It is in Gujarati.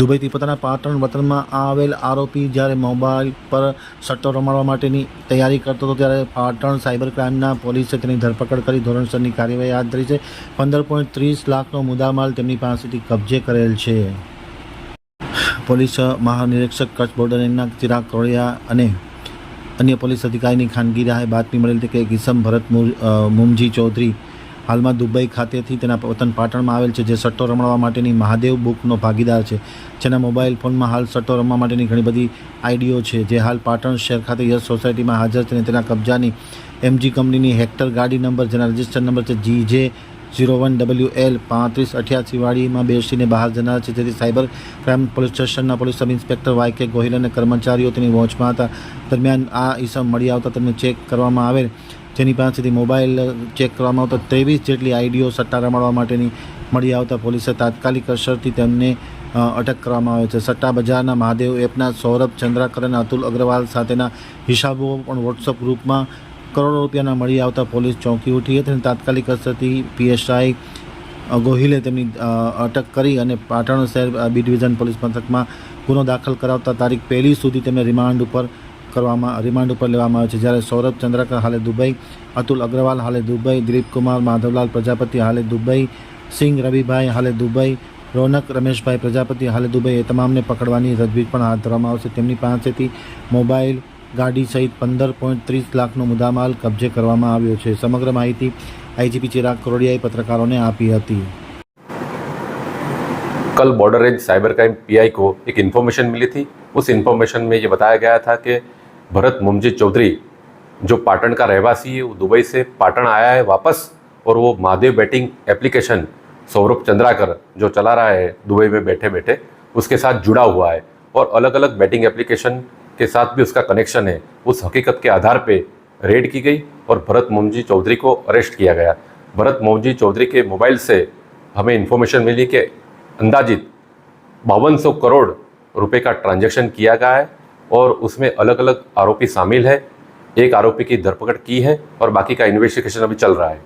દુબઈથી પોતાના પાટણ વતનમાં આવેલ આરોપી જ્યારે મોબાઈલ પર સટ્ટો રમાડવા માટેની તૈયારી કરતો હતો, ત્યારે પાટણ સાયબર ક્રાઇમના પોલીસે તેની ધરપકડ કરી ધોરણસરની કાર્યવાહી હાથ ધરી છે. પંદર પોઈન્ટ ત્રીસ લાખનો મુદ્દામાલ તેમની પાસેથી કબજે કરેલ છે. પોલીસ મહાનિરીક્ષક કચ્છ બોર્ડરના ચિરાગ કોળિયા અને અન્ય પોલીસ અધિકારીની ખાનગી રાહે બાતમી મળેલ હતી કે કિસમ ભરત મુમજી ચૌધરી હાલમાં દુબઈ ખાતેથી તેના વતન પાટણમાં આવેલ છે, જે સટ્ટો રમવા માટેની મહાદેવ બુકનો ભાગીદાર છે. જેના મોબાઈલ ફોનમાં હાલ સટ્ટો રમવા માટેની ઘણી બધી આઈડીઓ છે, જે હાલ પાટણ શહેર ખાતે યશ સોસાયટીમાં હાજર છે અને તેના કબજાની એમજી કંપનીની હેક્ટર ગાડી નંબર, જેના રજિસ્ટર નંબર છે જી જે ઝીરો વન ડબલ્યુ એલ પાંત્રીસ અઠ્યાસી વાડીમાં બેસીને બહાર જનાર છે. જેથી સાયબર ક્રાઇમ પોલીસ સ્ટેશનના police sub inspector Y K Gohil અને કર્મચારીઓ તેની વોચમાં હતા. દરમિયાન આ ઈસમ મળી આવતા તેમને ચેક કરવામાં આવેલ જેની પાસેથી મોબાઈલ ચેક કરવામાં આવતા ત્રેવીસ જેટલી આઈડીઓ સટ્ટા રમાડવા માટેની મળી આવતા પોલીસે તાત્કાલિક અસરથી તેમને અટક કરવામાં આવે છે. સટ્ટા બજારના મહાદેવ એપના સૌરભ, ચંદ્રાકર અને અતુલ અગ્રવાલ સાથેના હિસાબો પણ વોટ્સઅપ ગ્રુપમાં કરોડો રૂપિયાના મળી આવતા પોલીસ ચોંકી ઉઠી હતી અને તાત્કાલિક અસરથી પીએસઆઈ ગોહિલે તેમની અટક કરી અને પાટણ શહેર બી ડિવિઝન પોલીસ મથકમાં ગુનો દાખલ કરાવતા તારીખ પહેલી સુધી તેમને રિમાન્ડ ઉપર કરવામાં રિમાન્ડ ઉપર લેવામાં આવે છે જ્યારે સૌરભ ચંદ્રકર હાલે દુબઈ અતુલ અગ્રવાલ હાલે દુબઈ દિલીપકુમાર માધવલાલ પ્રજાપતિ હાલે દુબઈ સિંહ રવિભાઈ હાલે દુબઈ રોનક રમેશભાઈ પ્રજાપતિ હાલે દુબઈ એ તમામને પકડવાની તજવીજ પણ હાથ ધરવામાં આવશે તેમની પાસેથી મોબાઈલ ગાડી સહિત પંદર પોઈન્ટ ત્રીસ લાખનો મુદ્દામાલ કબજે કરવામાં આવ્યો છે સમગ્ર માહિતી આઈજીપી ચિરાગ કરોડિયાએ પત્રકારોને આપી હતી कल border range cyber crime PI को एक इन्फॉर्मेशन मिली थी उस इन्फॉर्मेशन में ये बताया गया था कि भरत मुमजी चौधरी, जो पाटन का रहवासी है, वो दुबई से पाटन आया है वापस, और वो महादेव बैटिंग एप्लीकेशन सौरभ चंद्राकर जो चला रहा है, दुबई में बैठे बैठे उसके साथ जुड़ा हुआ है। और अलग अलग बैटिंग एप्लीकेशन के साथ भी उसका कनेक्शन है। उस हकीकत के आधार पे रेड की गई, और भरत मोमजी चौधरी को अरेस्ट किया गया। भरत मोमजी चौधरी के मोबाइल से हमें इन्फॉर्मेशन मिली कि अंदाजित बावन करोड़ रुपए का ट्रांजैक्शन किया गया है। और उसमें अलग अलग आरोपी शामिल है एक आरोपी की धरपकड़ की है और बाकी का इन्वेस्टिगेशन अभी चल रहा है